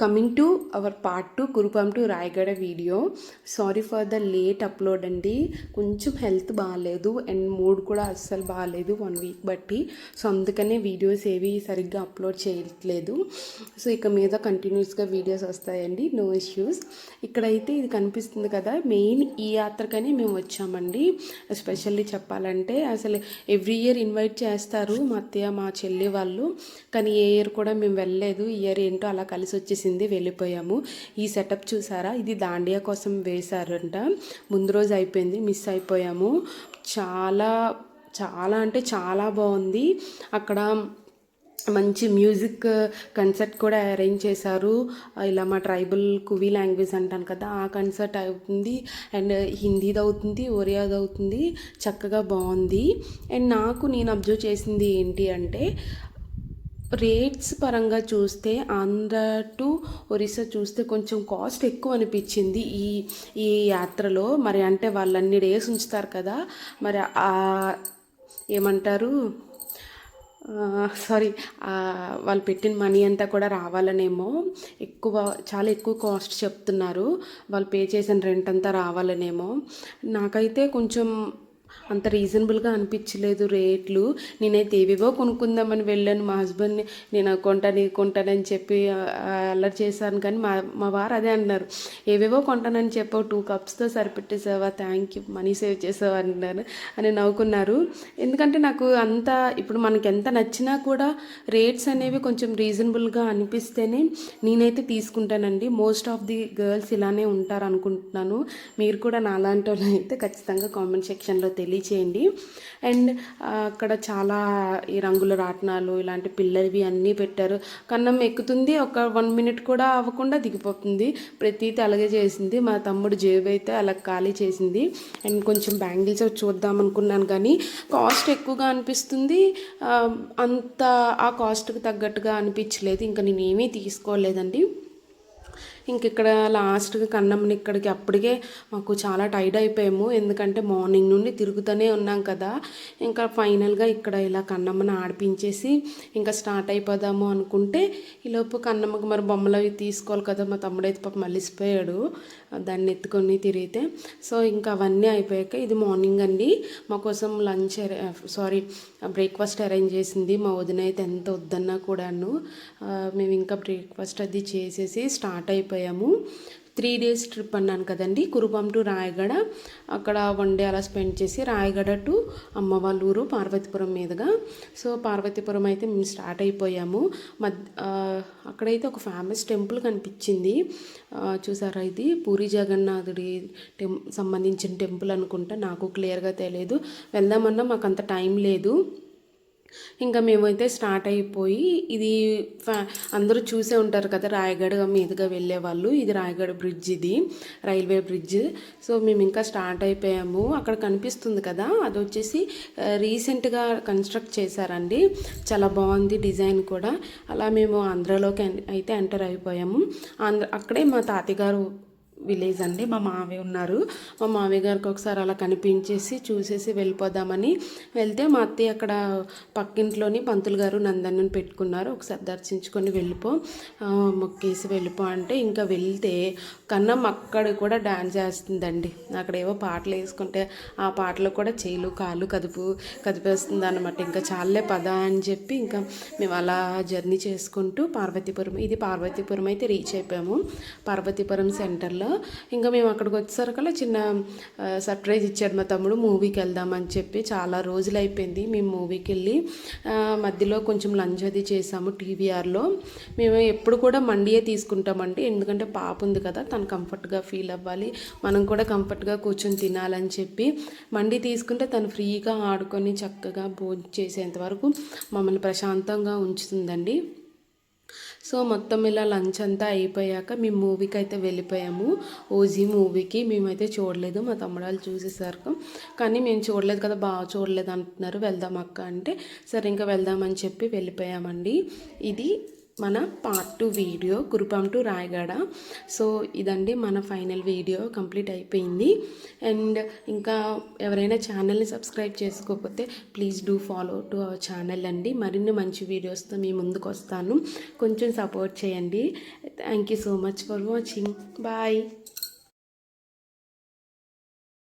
Coming to our part two Kurupam to Rayagada video sorry for the late upload అండి కొంచెం health బాగాలేదు and mood కూడా అస్సలు బాగాలేదు వన్ వీక్ బట్టి సో అందుకనే వీడియోస్ ఏవి సరిగ్గా అప్లోడ్ చేయట్లేదు సో ఇక మీద కంటిన్యూస్గా వీడియోస్ వస్తాయండి నో ఇష్యూస్ ఇక్కడైతే ఇది కనిపిస్తుంది కదా మెయిన్ ఈ యాత్రకనే మేము వచ్చామండి ఎస్పెషల్లీ చెప్పాలంటే అసలు ఎవ్రీ ఇయర్ ఇన్వైట్ చేస్తారు మా అత్తయ్య మా చెల్లి వాళ్ళు కానీ ఏ ఇయర్ కూడా మేము వెళ్ళలేదు ఈ ఇయర్ ఏంటో అలా కలిసి వచ్చేసింది వెళ్ళిపోయాము. ఈ సెటప్ చూసారా? ఇది దాండియా కోసం వేశారంట. ముందు రోజు అయిపోయింది మిస్ అయిపోయాము. చాలా చాలా అంటే చాలా బాగుంది. అక్కడ మంచి మ్యూజిక్ కన్సర్ట్ కూడా అరేంజ్ చేశారు. ఇలా మా ట్రైబల్ కువి లాంగ్వేజ్ అంటాను కదా ఆ కన్సర్ట్ అవుతుంది. అండ్ హిందీది అవుతుంది ఒరియాది అవుతుంది. చక్కగా బాగుంది. అండ్ నాకు నేను అబ్జర్వ్ చేసింది ఏంటి అంటే రేట్స్ పరంగా చూస్తే ఆంధ్ర టు ఒరిస్సా చూస్తే కొంచెం కాస్ట్ ఎక్కువ అనిపించింది ఈ ఈ యాత్రలో. మరి అంటే వాళ్ళు అన్ని డేస్ ఉంచుతారు కదా. మరి ఆ ఏమంటారు? సారీ వాళ్ళు పెట్టిన మనీ అంతా కూడా రావాలనేమో ఎక్కువ చాలా ఎక్కువ కాస్ట్ చెప్తున్నారు. వాళ్ళు పే చేసిన రెంట్ అంతా రావాలనేమో. నాకైతే కొంచెం అంత రీజనబుల్గా అనిపించలేదు రేట్లు. నేనైతే ఏవేవో కొనుక్కుందామని వెళ్ళాను. మా హస్బెండ్ని నేను కొంటాను కొంటానని చెప్పి అల్లరి చేశాను. కానీ మా మా వారు అదే అన్నారు. ఏవేవో కొంటానని చెప్పావు. టూ కప్స్తో సరిపెట్టేసావా? థ్యాంక్ యూ మనీ సేవ్ చేసావా? అన్నారు. అని నవ్వుకున్నారు. ఎందుకంటే నాకు అంత ఇప్పుడు మనకి ఎంత నచ్చినా కూడా రేట్స్ అనేవి కొంచెం రీజనబుల్గా అనిపిస్తేనే నేనైతే తీసుకుంటానండి. మోస్ట్ ఆఫ్ ది గర్ల్స్ ఇలానే ఉంటారు అనుకుంటున్నాను మీరు కూడా నాలాంటి వాళ్ళు అయితే ఖచ్చితంగా కామెంట్ సెక్షన్లో తెలియచేయండి. అండ్ అక్కడ చాలా ఈ రంగుల రాట్నాలు ఇలాంటి పిల్లలవి అన్నీ పెట్టారు. కన్నం ఎక్కుతుంది ఒక వన్ మినిట్ కూడా అవ్వకుండా దిగిపోతుంది. ప్రతీది అలాగే చేసింది. మా తమ్ముడు జేబు అయితే అలా ఖాళీ చేసింది. అండ్ కొంచెం బ్యాంగిల్స్ చూద్దాం అనుకున్నాను కానీ కాస్ట్ ఎక్కువగా అనిపిస్తుంది. అంత ఆ కాస్ట్కి తగ్గట్టుగా అనిపించలేదు. ఇంకా నేనేమీ తీసుకోలేదండి. ఇంక ఇక్కడ లాస్ట్గా కన్నమ్మని ఇక్కడికి అప్పటికే మాకు చాలా టైర్డ్ అయిపోయాము. ఎందుకంటే మార్నింగ్ నుండి తిరుగుతూనే ఉన్నాం కదా. ఇంకా ఫైనల్గా ఇక్కడ ఇలా కన్నమ్మని ఆడిపించేసి ఇంకా స్టార్ట్ అయిపోదాము అనుకుంటే ఈలోపు కన్నమ్మకి మరి బొమ్మలు అవి తీసుకోవాలి కదా. మా తమ్ముడైతే పాప మలిసిపోయాడు దాన్ని ఎత్తుకొని తిరిగితే. సో ఇంకా అవన్నీ అయిపోయాక ఇది మార్నింగ్ అండి. మా కోసం లంచ్ సారీ బ్రేక్ఫాస్ట్ అరేంజ్ చేసింది. మా వదిన అయితే ఎంత వద్దన్నా కూడాను. మేము ఇంకా బ్రేక్ఫాస్ట్ అది చేసేసి స్టార్ట్ అయిపోయాం అయిపోయాము త్రీ డేస్ ట్రిప్ అన్నాను కదండి. కురుపాం టు రాయగడ. అక్కడ వన్ డే అలా స్పెండ్ చేసి రాయగడ టు అమ్మ వాళ్ళ ఊరు పార్వతీపురం మీదుగా. సో పార్వతీపురం అయితే మేము స్టార్ట్ అయిపోయాము. మధ్య అక్కడైతే ఒక ఫేమస్ టెంపుల్ కనిపించింది. చూసారా ఇది? పూరి జగన్నాథుడి టెం సంబంధించిన టెంపుల్ అనుకుంటా. నాకు క్లియర్గా తెలియదు వెళ్దామన్నా మాకు అంత టైం లేదు. ఇంకా మేమైతే స్టార్ట్ అయిపోయి ఇది అందరూ చూసే ఉంటారు కదా రాయగడ మీదుగా వెళ్ళే వాళ్ళు. ఇది రాయగడ బ్రిడ్జ్ ఇది రైల్వే బ్రిడ్జ్ సో మేము ఇంకా స్టార్ట్ అయిపోయాము. అక్కడ కనిపిస్తుంది కదా అది వచ్చేసి రీసెంట్గా కన్స్ట్రక్ట్ చేశారండి. చాలా బాగుంది డిజైన్ కూడా. అలా మేము ఆంధ్రలోకి అయితే ఎంటర్ అయిపోయాము. ఆంధ్ర అక్కడే మా తాతగారు విలేజ్ అండి. మా మావయ్య ఉన్నారు. మా మావయ్య గారికి ఒకసారి అలా కనిపించేసి చూసేసి వెళ్ళిపోదామని వెళ్తే మా అత్తయ్య అక్కడ పక్కింట్లోని పంతులు గారు నందన్నని పెట్టుకున్నారు. ఒకసారి దర్శించుకొని వెళ్ళిపో మొక్కేసి వెళ్ళిపో అంటే ఇంకా వెళ్తే కన్నం అక్కడ కూడా డాన్స్ చేస్తుందండి. అక్కడ ఏవో పాటలు వేసుకుంటే ఆ పాటలు కూడా చేలు కాళ్ళు కదుపు కదిపేస్తుంది అనమాట ఇంకా చాలే పద అని చెప్పి ఇంకా మేము అలా జర్నీ చేసుకుంటూ పార్వతీపురం ఇది పార్వతీపురం అయితే రీచ్ అయిపోయాము. పార్వతీపురం సెంటర్లో ఇంకా మేము అక్కడికి వచ్చేసరికల్లా చిన్న సర్ప్రైజ్ ఇచ్చాడు మా తమ్ముడు మూవీకి వెళ్దామని చెప్పి చాలా రోజులు అయిపోయింది. మేము మూవీకి వెళ్ళి మధ్యలో కొంచెం లంచ్ అది చేసాము టీవీఆర్లో మేము ఎప్పుడు కూడా మండియే తీసుకుంటామండి. ఎందుకంటే పాప ఉంది కదా తను కంఫర్ట్గా ఫీల్ అవ్వాలి. మనం కూడా కంఫర్ట్గా కూర్చొని తినాలని చెప్పి మండి తీసుకుంటే తను ఫ్రీగా ఆడుకొని చక్కగా భోజనం చేసేంత వరకు మమ్మల్ని ప్రశాంతంగా ఉంచుతుందండి. సో మొత్తం ఇలా లంచ్ అంతా అయిపోయాక మేము మూవీకి అయితే వెళ్ళిపోయాము. ఓజీ మూవీకి మేమైతే చూడలేదు మా తమ్ముడాలు చూసేసరికి. కానీ మేము చూడలేదు కదా బాగా చూడలేదు అంటున్నారు వెళ్దాం అక్క అంటే. సరే ఇంకా వెళ్దామని చెప్పి వెళ్ళిపోయామండి. ఇది మన part two video Kurupam to Rayagada so ఇదండి మన ఫైనల్ వీడియో కంప్లీట్ అయిపోయింది. అండ్ ఇంకా ఎవరైనా ఛానల్ని సబ్స్క్రైబ్ చేసుకోకపోతే please do follow to our channel అండి. మరిన్ని మంచి వీడియోస్తో మీ ముందుకు వస్తాను. కొంచెం సపోర్ట్ చేయండి. Thank you so much for watching bye